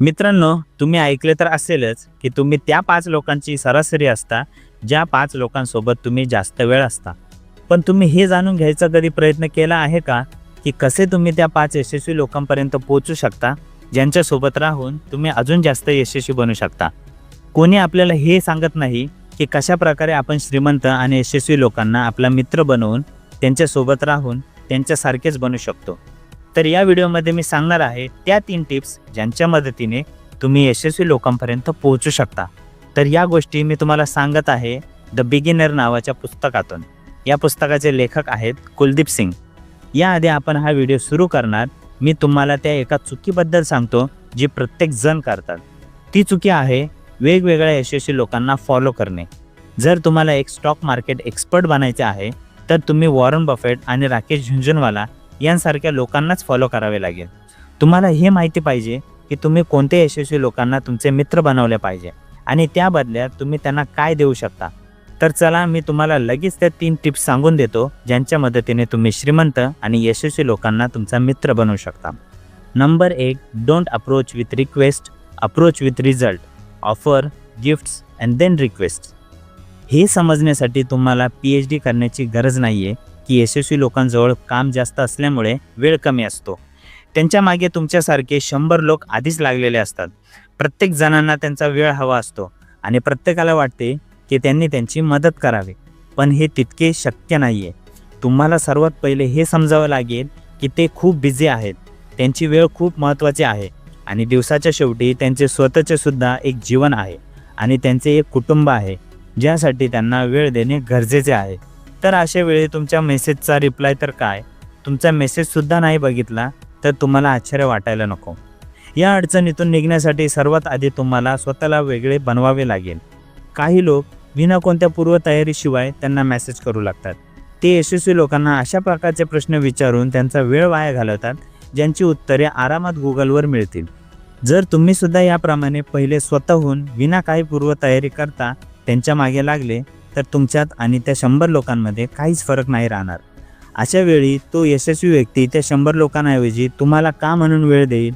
मित्रांनो तुम्ही ऐकले तर असेलच की तुम्ही त्या पाच लोकांची सरासरी असता ज्या पाच लोकांसोबत तुम्ही जास्त वेळ असता. पण तुम्ही हे जाणून घ्यायचा कधी प्रयत्न केला आहे का? की कसे तुम्ही त्या पाच यशस्वी लोकांपर्यंत पोहोचू शकता ज्यांच्यासोबत राहून तुम्ही अजून जास्त यशस्वी बनू शकता? कोणी आपल्याला हे सांगत नाही की कशा प्रकारे आपण श्रीमंत आणि यशस्वी लोकांना आपला मित्र बनवून त्यांच्यासोबत राहून त्यांच्यासारखेच बनू शकतो. तर या व्हिडिओमध्ये मी सांगणार आहे त्या तीन टिप्स ज्यांच्या मदतीने तुम्ही यशस्वी लोकांपर्यंत पोहोचू शकता. तर या गोष्टी मी तुम्हाला सांगत आहे द बिगिनर नावाच्या पुस्तकातून. या पुस्तकाचे लेखक आहेत कुलदीप सिंग. याआधी आपण हा व्हिडिओ सुरू करणार. मी तुम्हाला त्या एका चुकीबद्दल सांगतो जी प्रत्येक जण करतात. ती चुकी आहे वेगवेगळ्या यशस्वी लोकांना फॉलो करणे. जर तुम्हाला एक स्टॉक मार्केट एक्सपर्ट बनायचे आहे तर तुम्ही वॉरन बफेट आणि राकेश झुंझुनवाला यांसारख्या लोकांनाच फॉलो करावे लागेल. तुम्हाला हे माहिती पाहिजे की तुम्ही कोणत्या यशस्वी लोकांना तुमचे मित्र बनवले पाहिजे आणि त्या बदल्यात तुम्ही त्यांना काय देऊ शकता. तर चला मी तुम्हाला लगेच त्या तीन टिप्स सांगून देतो ज्यांच्या मदतीने तुम्ही श्रीमंत आणि यशस्वी लोकांना तुमचा मित्र बनवू शकता. नंबर एक don't approach with request approach with result offer gifts and then request हे समजण्यासाठी तुम्हाला पी एच डी करण्याची गरज नाही आहे की यशस्वी लोकांजवळ काम जास्त असल्यामुळे वेळ कमी असतो. त्यांच्या मागे तुमच्यासारखे शंभर लोक आधीच लागलेले असतात. प्रत्येक जणांना त्यांचा वेळ हवा असतो आणि प्रत्येकाला वाटते की त्यांनी त्यांची मदत करावी. पण हे तितके शक्य नाही आहे तुम्हाला सर्वात पहिले हे समजावं लागेल की ते खूप बिझी आहेत. त्यांची वेळ खूप महत्त्वाची आहे आणि दिवसाच्या शेवटी त्यांचे स्वतःचे सुद्धा एक जीवन आहे आणि त्यांचे एक कुटुंब आहे. ज्यासाठी त्यांना वेळ देणे गरजेचे आहे. तर अशा वेळी तुमच्या मेसेजचा रिप्लाय तर काय? तुमचा मेसेजसुद्धा नाही बघितला तर तुम्हाला आश्चर्य वाटायला नको. या अडचणीतून निघण्यासाठी सर्वात आधी तुम्हाला स्वतःला वेगळे बनवावे लागेल. काही लोक विना कोणत्या पूर्वतयारीशिवाय त्यांना मेसेज करू लागतात. ते यशस्वी लोकांना अशा प्रकारचे प्रश्न विचारून त्यांचा वेळ वाया घालवतात ज्यांची उत्तरे आरामात गुगलवर मिळतील. जर तुम्ही सुद्धा याप्रमाणे पहिले स्वतःहून विना काही पूर्वतयारी करता त्यांच्या मागे लागले तर तुमच्यात आणि त्या शंभर लोकांमध्ये काहीच फरक नाही राहणार. अशा वेळी तो यशस्वी व्यक्ती त्या शंभर लोकांऐवजी तुम्हाला का म्हणून वेळ देईल?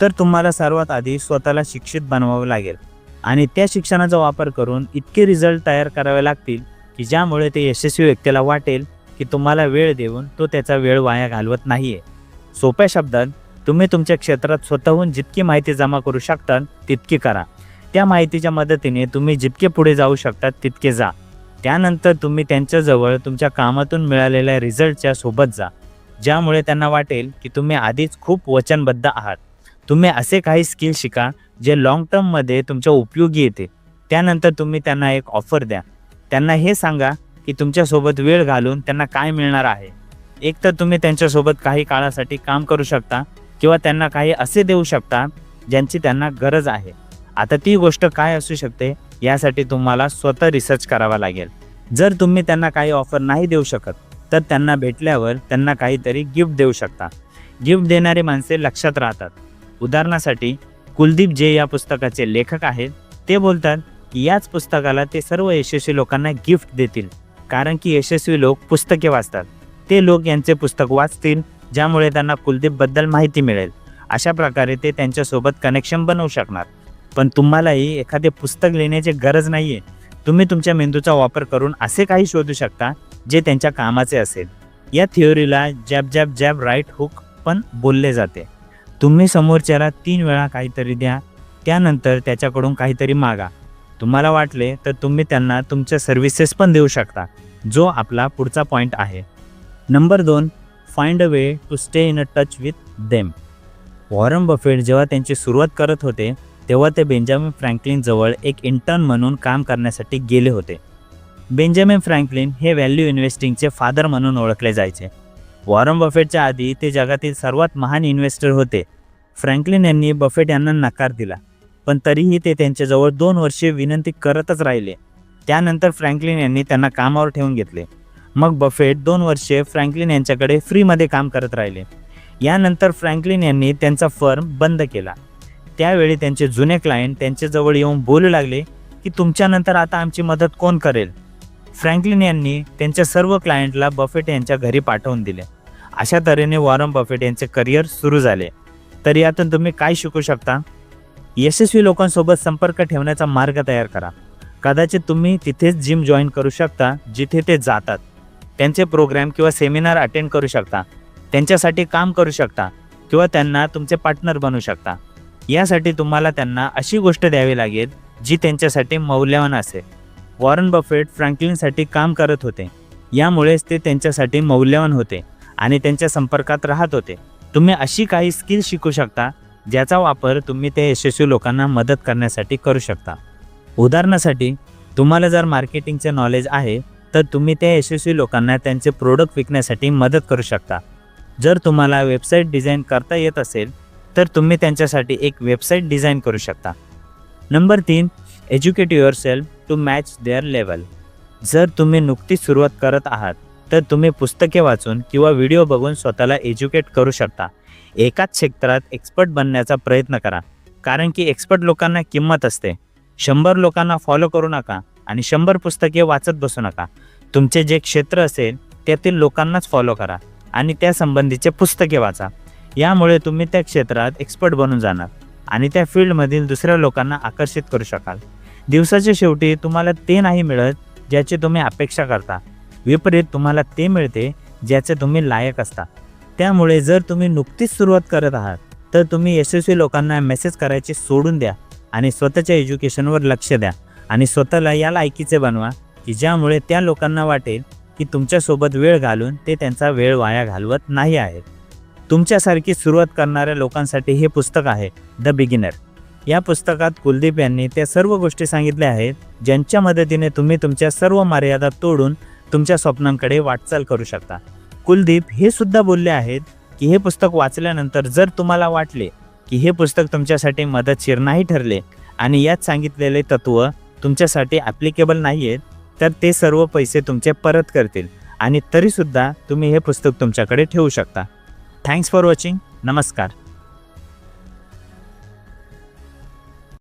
तर तुम्हाला सर्वात आधी स्वतःला शिक्षित बनवावं लागेल. आणि त्या शिक्षणाचा वापर करून इतके रिझल्ट तयार करावे लागतील की ज्यामुळे ते यशस्वी व्यक्तीला वाटेल की तुम्हाला वेळ देऊन तो त्याचा वेळ वाया घालवत नाही आहे सोप्या शब्दात तुम्ही तुमच्या क्षेत्रात स्वतःहून जितकी माहिती जमा करू शकता तितकी करा. त्या माहितीच्या मदतीने तुम्ही जितके पुढे जाऊ शकतात तितके जा. त्यानंतर तुम्ही त्यांच्याजवळ तुमच्या कामातून मिळालेल्या रिझल्टच्या सोबत जा. ज्यामुळे त्यांना वाटेल की तुम्ही आधीच खूप वचनबद्ध आहात. तुम्ही असे काही स्किल शिका जे लाँग टर्ममध्ये तुमच्या उपयोगी येते. त्यानंतर तुम्ही त्यांना एक ऑफर द्या. त्यांना हे सांगा की तुमच्यासोबत वेळ घालून त्यांना काय मिळणार आहे. एक तर तुम्ही त्यांच्यासोबत काही काळासाठी काम करू शकता किंवा त्यांना काही असे देऊ शकता ज्यांची त्यांना गरज आहे. आता ती गोष्ट काय असू शकते यासाठी तुम्हाला स्वतः रिसर्च करावा लागेल. जर तुम्ही त्यांना काही ऑफर नाही देऊ शकत तर त्यांना भेटल्यावर त्यांना काहीतरी गिफ्ट देऊ शकता. गिफ्ट देणारी माणसे लक्षात राहतात. उदाहरणासाठी कुलदीप जे या पुस्तकाचे लेखक आहेत ते बोलतात की याच पुस्तकाला ते सर्व यशस्वी लोकांना गिफ्ट देतील कारण की यशस्वी लोक पुस्तके वाचतात. ते लोक यांचे पुस्तक वाचतील ज्यामुळे त्यांना कुलदीपबद्दल माहिती मिळेल. अशा प्रकारे ते त्यांच्यासोबत कनेक्शन बनवू शकणार. पण तुम्हालाही एखादे पुस्तक लिहिण्याची गरज नाही आहे तुम्ही तुमच्या मेंदूचा वापर करून असे काही शोधू शकता जे त्यांच्या कामाचे असेल. या थिओरीला jab jab jab right hook पण बोलले जाते. तुम्ही समोरच्याला तीन वेळा काहीतरी द्या त्यानंतर त्याच्याकडून काहीतरी मागा. तुम्हाला वाटले तर तुम्ही त्यांना तुमच्या सर्व्हिसेस पण देऊ शकता जो आपला पुढचा पॉईंट आहे. नंबर दोन find a way to stay in a touch with them Warren Buffett जेव्हा त्यांची सुरुवात करत होते तेव्हा ते बेंजामिन फ्रँकलिनजवळ एक इंटर्न म्हणून काम करण्यासाठी गेले होते. बेंजामिन फ्रँकलिन हे व्हॅल्यू इन्व्हेस्टिंगचे फादर म्हणून ओळखले जायचे. वॉरन बफेटच्या आधी ते जगातील सर्वात महान इन्व्हेस्टर होते. फ्रँकलिन यांनी बफेट यांना नकार दिला पण तरीही ते त्यांच्याजवळ दोन वर्षे विनंती करतच राहिले. त्यानंतर फ्रँकलिन यांनी त्यांना कामावर ठेवून घेतले. मग बफेट दोन वर्षे फ्रँकलिन यांच्याकडे फ्रीमध्ये काम करत राहिले. यानंतर फ्रँकलिन यांनी त्यांचा फर्म बंद केला. त्यावेळी त्यांचे जुने क्लायंट त्यांच्याजवळ येऊन बोलू लागले की तुमच्यानंतर आता आमची मदत कोण करेल? फ्रँकलिन यांनी त्यांच्या सर्व क्लायंटला बफेट यांच्या घरी पाठवून दिले. अशा तऱ्हेने वॉरन बफेट यांचे करिअर सुरू झाले. तर यातून तुम्ही काय शिकू शकता? यशस्वी लोकांसोबत संपर्क ठेवण्याचा मार्ग तयार करा. कदाचित तुम्ही तिथेच जिम जॉईन करू शकता जिथे ते जातात. त्यांचे प्रोग्राम किंवा सेमिनार अटेंड करू शकता. त्यांच्यासाठी काम करू शकता किंवा त्यांना तुमचे पार्टनर बनू शकता. यासाठी तुम्हाला त्यांना अशी गोष्ट द्यावी लागेल जी त्यांच्यासाठी मौल्यवान असेल वॉरन बफेट फ्रँकलिनसाठी काम करत होते. यामुळेच ते त्यांच्यासाठी मौल्यवान होते आणि त्यांच्या संपर्कात राहत होते. तुम्ही अशी काही स्किल शिकू शकता ज्याचा वापर तुम्ही त्या यशस्वी लोकांना मदत करण्यासाठी करू शकता. उदाहरणासाठी तुम्हाला जर मार्केटिंगचे नॉलेज आहे तर तुम्ही त्या यशस्वी लोकांना त्यांचे प्रोडक्ट विकण्यासाठी मदत करू शकता. जर तुम्हाला वेबसाईट डिझाईन करता येत असेल तर तुम्ही त्यांच्यासाठी एक वेबसाईट डिझाईन करू शकता. नंबर तीन educate yourself to match their level जर तुम्ही नुकतीच सुरुवात करत आहात तर तुम्ही पुस्तके वाचून किंवा व्हिडिओ बघून स्वतःला एज्युकेट करू शकता. एकाच क्षेत्रात एक्सपर्ट बनण्याचा प्रयत्न करा. कारण की एक्सपर्ट लोकांना किंमत असते. शंभर लोकांना फॉलो करू नका आणि शंभर पुस्तके वाचत बसू नका. तुमचे जे क्षेत्र असेल त्यातील लोकांनाच फॉलो करा आणि त्या संबंधीचे पुस्तके वाचा. यामुळे तुम्ही त्या क्षेत्रात एक्सपर्ट बनून जाणार आणि त्या फील्डमधील दुसऱ्या लोकांना आकर्षित करू शकाल. दिवसाच्या शेवटी तुम्हाला ते नाही मिळत ज्याची तुम्ही अपेक्षा करता. विपरीत तुम्हाला ते मिळते ज्याचे तुम्ही लायक असता. त्यामुळे जर तुम्ही नुकतीच सुरुवात करत आहात तर तुम्ही यशस्वी लोकांना मेसेज करायचे सोडून द्या आणि स्वतःच्या एज्युकेशनवर लक्ष द्या आणि स्वतःला या लायकीचे बनवा की ज्यामुळे त्या लोकांना वाटेल की तुमच्यासोबत वेळ घालून ते त्यांचा वेळ वाया घालवत नाही आहेत. तुमच्यासारखी सुरुवात करणाऱ्या लोकांसाठी हे पुस्तक आहे द बिगिनर या पुस्तकात कुलदीप यांनी त्या सर्व गोष्टी सांगितल्या आहेत ज्यांच्या मदतीने तुम्ही तुमच्या सर्व मर्यादा तोडून तुमच्या स्वप्नांकडे वाटचाल करू शकता. कुलदीप हे सुद्धा बोलले आहेत की हे पुस्तक वाचल्यानंतर जर तुम्हाला वाटले की हे पुस्तक तुमच्यासाठी मदतशीर नाही ठरले आणि यात सांगितलेले तत्त्व तुमच्यासाठी ॲप्लिकेबल नाही आहेत तर ते सर्व पैसे तुमचे परत करतील आणि तरीसुद्धा तुम्ही हे पुस्तक तुमच्याकडे ठेवू शकता. थँक्स फॉर वॉचिंग नमस्कार